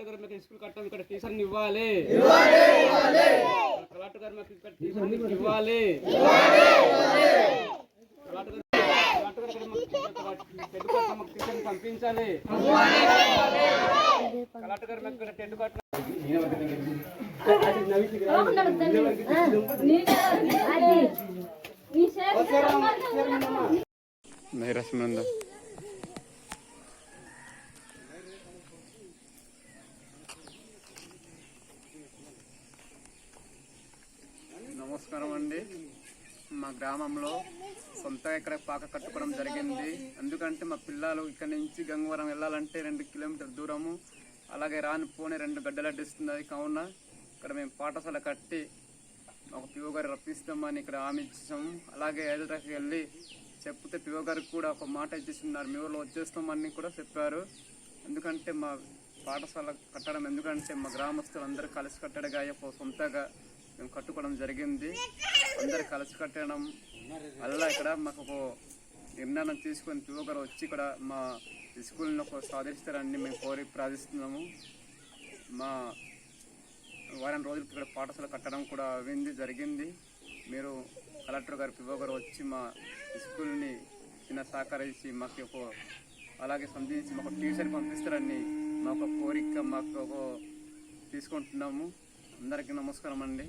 Collector గారు మీకు school కట్టాం ఇక్కడ టీచర్ని ఇవ్వాలి. కలెక్టర్ గారు మాకు ఇక్కడ టీచర్ని ఇవ్వాలి. పంపించాలి. కలెక్టర్ గారు మాకు ఇక్కడ టెంట్ కట్టాం రసముందా నమస్కారం అండి మా గ్రామంలో సొంతగా ఇక్కడ పాక కట్టుకోవడం జరిగింది. ఎందుకంటే మా పిల్లలు ఇక్కడ నుంచి గంగవరం వెళ్ళాలంటే రెండు కిలోమీటర్ దూరము. అలాగే రాని పోనీ రెండు గడ్డలడ్డిస్తుంది కావున ఇక్కడ మేము పాఠశాల కట్టి ఒక పిఓ గారు రప్పిస్తామని ఇక్కడ హామీ ఇచ్చాము అలాగే ఎదుటకి వెళ్ళి చెప్తే పిఓ గారికి కూడా ఒక మాట ఇచ్చేస్తున్నారు. మీ ఊళ్ళో వచ్చేస్తామని కూడా చెప్పారు. ఎందుకంటే మా పాఠశాల కట్టడం ఎందుకంటే మా గ్రామస్తులు అందరూ కలిసి కట్టడగా సొంతగా మేము కట్టుకోవడం జరిగింది. అందరు కలిసి కట్టడం అలా ఇక్కడ మాకు ఒక నిర్ణయం తీసుకొని పిఓ వచ్చి ఇక్కడ మా స్కూల్ని ఒక సాధిస్తారని మేము కోరి ప్రార్థిస్తున్నాము. మా వారం రోజులు ఇక్కడ పాఠశాల కట్టడం కూడా అయింది జరిగింది. మీరు కలెక్టర్ గారు పిఓ గారు వచ్చి మా స్కూల్ని చిన్న సహకరించి మాకు ఒక అలాగే సంధించి మాకు టీచర్ పంపిస్తారని మాకు ఒక కోరిక మాకు ఒక తీసుకుంటున్నాము. అందరికీ నమస్కారం అండి.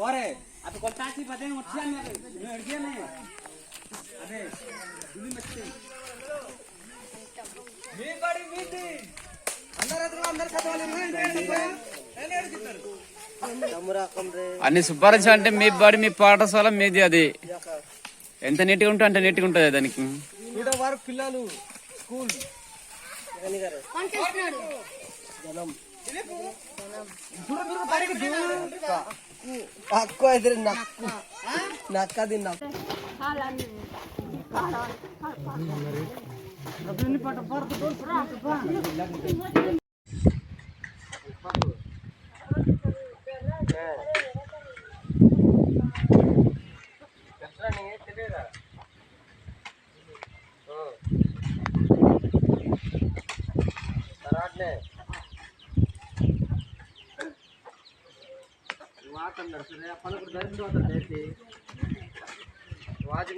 ఒరే అది కొట్టాసి పదేం వచ్చాను నేను అడిగాను అదే దుమ్మి వచ్చింది మీ బడి మీది అన్ని శుభ్రం అంటే మీ బడి మీ పాఠశాల మీది అది. ఎంత నీట్గా ఉంటే అంత నీట్గా ఉంటుంది దానికి. పిల్లలు స్కూల్ నక్కు అయితే నక్కు నక్కది నక్కు ಮಾತನ್ನ ಪಲಕರು ಧರಿಸಿ ಅಂತ ಹೇಳ್ತಿ ವಾಜ್